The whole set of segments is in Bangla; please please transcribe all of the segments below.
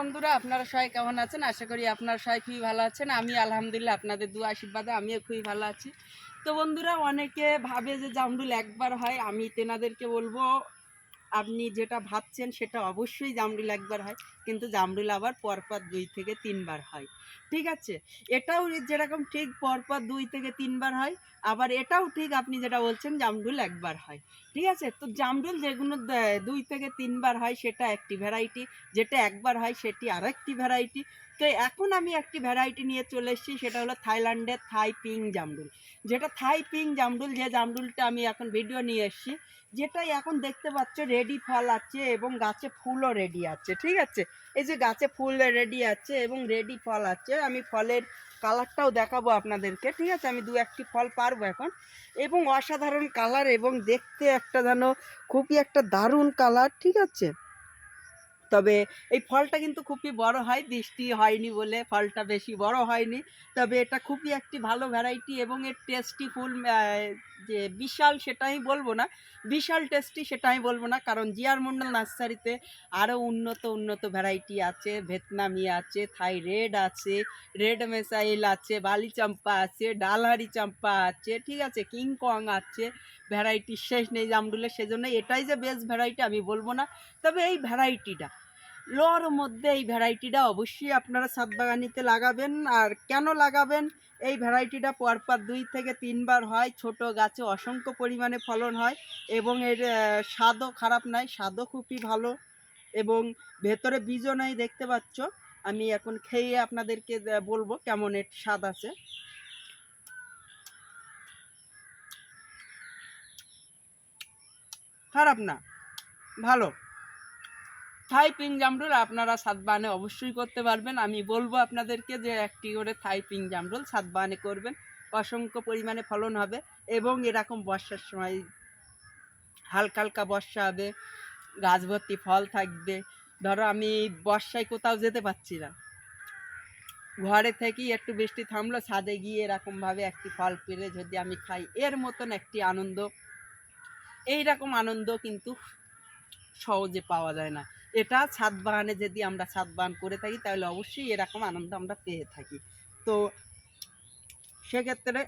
বন্ধুরা, আপনারা সবাই কেমন আছেন? আশা করি আপনারা সবাই খুবই ভালো আছেন। আমি আলহামদুলিল্লাহ আপনাদের দু আশীর্বাদে, আমিও খুবই ভালো আছি। তো বন্ধুরা, অনেকে ভাবে যে জামরুল একবার হয়, আমি তেনাদেরকে বলব আপনি যেটা ভাবছেন সেটা অবশ্যই জামরুল একবার হয়, কিন্তু জামরুল আবার পরপর দুই থেকে তিনবার হয়। ঠিক আছে? এটাও যেরকম ঠিক পরপর দুই থেকে তিনবার হয়, আবার এটাও ঠিক আপনি যেটা বলছেন জামরুল একবার হয়। ঠিক আছে? তো জামরুল যেগুলো দুই থেকে তিনবার হয় সেটা একটি ভ্যারাইটি যেটা একবার হয় সেটি আরেকটি ভ্যারাইটি তো এখন আমি একটি ভ্যারাইটি নিয়ে চলে এসেছি, সেটা হলো থাইল্যান্ডের থাই পিং জামরুল। যেটা থাই পিং জামরুল, যে জামরুলটা আমি এখন ভিডিও নিয়ে এসেছি যেটা এখন দেখতে পাচ্ছ রেডি ফল আছে এবং গাছে ফুলও রেডি আছে, ঠিক আছে? এই যে গাছে ফুল রেডি আছে এবং রেডি ফল আছে, আমি ফলের কালারটাও দেখাবো আপনাদেরকে, ঠিক আছে? আমি দু একটি ফল পারব এখন। এবং অসাধারণ কালার এবং দেখতে একটা যেন খুবই একটা দারুণ কালার ঠিক আছে? তবে এই ফলটা কিন্তু খুবই বড় হয়, বৃষ্টি হয়নি বলে ফলটা বেশি বড় হয়নি। তবে এটা খুবই একটি ভালো ভ্যারাইটি এবং এর টেস্টি ফুল যে বিশাল সেটা আমি বলব না, বিশাল টেস্টি সেটা আমি বলব না, কারণ জিয়ার মন্ডল নার্সারিতে আরও উন্নত উন্নত ভ্যারাইটি আছে ভেতনামি আছে, থাই রেড আছে, রেড মেসাইল আছে, বালি চাম্পা আছে, ডালহারি চাম্পা আছে, ঠিক আছে কিংকং আছে ভ্যারাইটি শেষ নেই জামরুলে সেজন্য এটাই যে বেস্ট ভ্যারাইটি আমি বলব না। তবে এই ভ্যারাইটিটা লোর মধ্যে এই ভ্যারাইটিটা অবশ্যই আপনারা সাত বাগানিতে লাগাবেন। আর কেন লাগাবেন? এই ভ্যারাইটিটা পরপর দুই থেকে তিনবার হয়। ছোট গাছে অসংখ্য পরিমাণে ফলন হয় এবং এর স্বাদও খারাপ নয়, স্বাদও খুবই ভালো এবং ভেতরে বীজও নাই, দেখতে পাচ্ছ। আমি এখন খেয়ে আপনাদেরকে বলব কেমন এর স্বাদ আছে। খারাপ না, ভালো। থাই পিং জামরুল আপনারা সাতবানে অবশ্যই করতে পারবেন। আমি বলব আপনাদেরকে যে একটি করে থাই পিং জামরুল সাতবানে করবেন। অসংখ্য পরিমাণে ফলন হবে এবং এরকম বর্ষার সময় হালকা হালকা বর্ষা হবে গাছ ভর্তি ফল থাকবে। ধরো আমি বর্ষায় কোথাও যেতে পারছি না। ঘরে থেকেই একটু বৃষ্টি থামলো, ছাদে গিয়ে এরকমভাবে একটি ফল পেরে যদি আমি খাই, এর মতন একটি আনন্দ। এই রকম আনন্দ কিন্তু সহজে পাওয়া যায় না। এটা ছাদ বাগানে যদি আমরা ছাদ বাগান করে থাকি, তাহলে অবশ্যই এরকম আনন্দ আমরা পেয়ে থাকি। তো সেক্ষেত্রে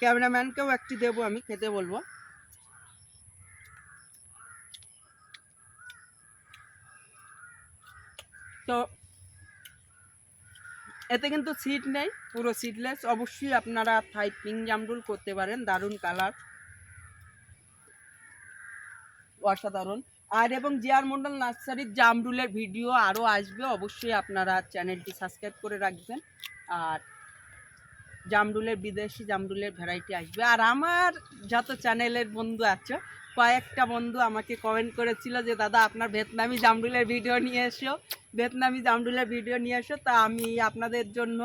ক্যামেরাম্যানকেও একটি দেবো আমি, খেতে বলব। তো এতে কিন্তু সিট নেই, পুরো সিটলেস অবশ্যই আপনারা থাই পিং জামরুল করতে পারেন, দারুণ কালার অসাধারণ। আর এবং জিয়ার মন্ডল নার্সারির জামরুলের ভিডিও আরও আসবে, অবশ্যই আপনারা চ্যানেলটি সাবস্ক্রাইব করে রাখবেন। আর জামরুলের বিদেশি জামরুলের ভ্যারাইটি আসবে। আর আমার যত চ্যানেলের বন্ধু আছে, কয়েকটা বন্ধু আমাকে কমেন্ট করেছিল যে, দাদা, আপনার ভিয়েতনামি জামরুলের ভিডিও নিয়ে এসো। ভিয়েতনামি জামরুলের ভিডিও নিয়ে এসো। তা আমি আপনাদের জন্য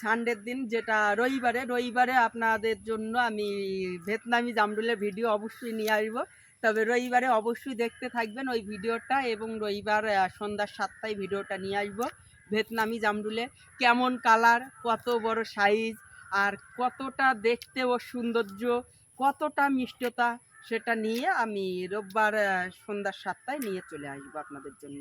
সানডের দিন যেটা রবিবারে রবিবারে আপনাদের জন্য আমি ভিয়েতনামি জামরুলের ভিডিও অবশ্যই নিয়ে আসব। তবে রবিবারে অবশ্যই দেখতে থাকবেন ওই ভিডিওটা এবং রবিবার সন্ধ্যা সাতটায় ভিডিওটা নিয়ে আসব। ভিয়েতনামি জামরুলে কেমন কালার, কত বড় সাইজ আর কতটা দেখতে ও সৌন্দর্য, কতটা মিষ্টতা সেটা নিয়ে আমি রোববার সন্ধ্যা সাতটায় নিয়ে চলে আসব আপনাদের জন্য।